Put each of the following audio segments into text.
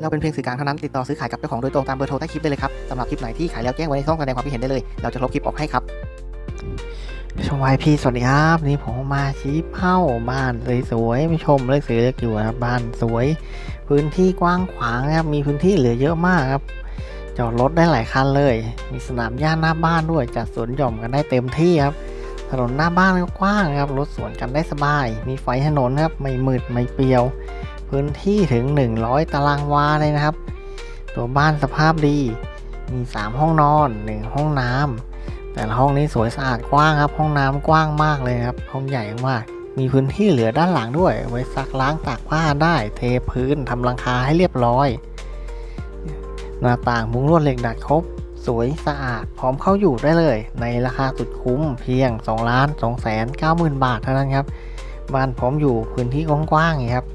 เราเป็นเพียงสื่อกลางเท่านั้นติดต่อซื้อขายกับเจ้าของโดยตรงตามเบอร์โทรใต้คลิปได้เลยครับสำหรับคลิปไหนที่ขายแล้วแจ้งไว้ในช่องแสดงความคิดเห็นได้เลย เราจะลบคลิปออกให้ครับชมวายพี่สวัสดีครับนี่ผมมาชี้เป้าบ้านสวยๆไม่ชมเลือกซื้อเลือกอยู่นะครับบ้านสวย พื้นที่กว้างขวางครับมีพื้นที่เหลือเยอะมากครับจอดรถได้หลายคันเลย มีสนามหญ้าหน้าบ้านด้วยจัดสวนหย่อมกันได้เต็มที่ครับถนนหน้าบ้านก็กว้างครับรถสวนกันได้สบาย มีไฟถนนครับไม่มืดไม่เปรียว พื้นที่ถึง 100 ตารางวาเลยนะครับ ตัวบ้านสภาพดี มี 3 ห้องนอน 1 ห้องน้ำแต่ละห้องนี้สวยสะอาดกว้างครับ ห้องน้ำกว้างมากเลยครับ ห้องใหญ่มากมีพื้นที่เหลือด้านหลังด้วย ไว้ซักล้างตากผ้าได้ เทพื้นทำหลังคาให้เรียบร้อย หน้าต่างมุ้งลวดเหล็กดัดครบ สวยสะอาดพร้อมเข้าอยู่ได้เลย ในราคาสุดคุ้มเพียง2ล้าน2แสน9หมื่นบาทเท่านั้นครับ บ้านพร้อมอยู่พื้นที่กว้างๆอย่างครับ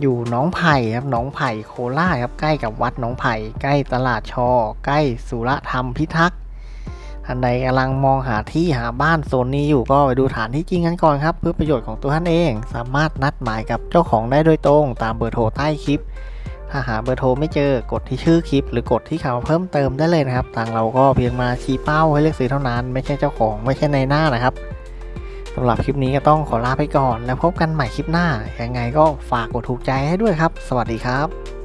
อยู่หนองไผ่ครับหนองไผ่โคราชครับใกล้กับวัดหนองไผ่ใกล้ตลาดชอ ใกล้สุรธรรมพิทักษ์ท่านใดกำลังมองหาที่หาบ้านโซนนี้อยู่ก็ไปดูฐานที่จริงกันก่อนครับ เพื่อประโยชน์ของตัวท่านเอง สามารถนัดหมายกับเจ้าของได้โดยตรง ตามเบอร์โทรใต้คลิป ถ้าหาเบอร์โทรไม่เจอกดที่ชื่อคลิป หรือกดที่ข่าวเพิ่มเติมได้เลยนะครับทางเราก็เพียงมาชี้เป้าให้เลือกซื้อเท่านั้น ไม่ใช่เจ้าของไม่ใช่ในหน้านะครับ สำหรับคลิปนี้ก็ต้องขอลาไปก่อน แล้วพบกันใหม่คลิปหน้า ยังไงก็ฝากกดถูกใจให้ด้วยครับ สวัสดีครับ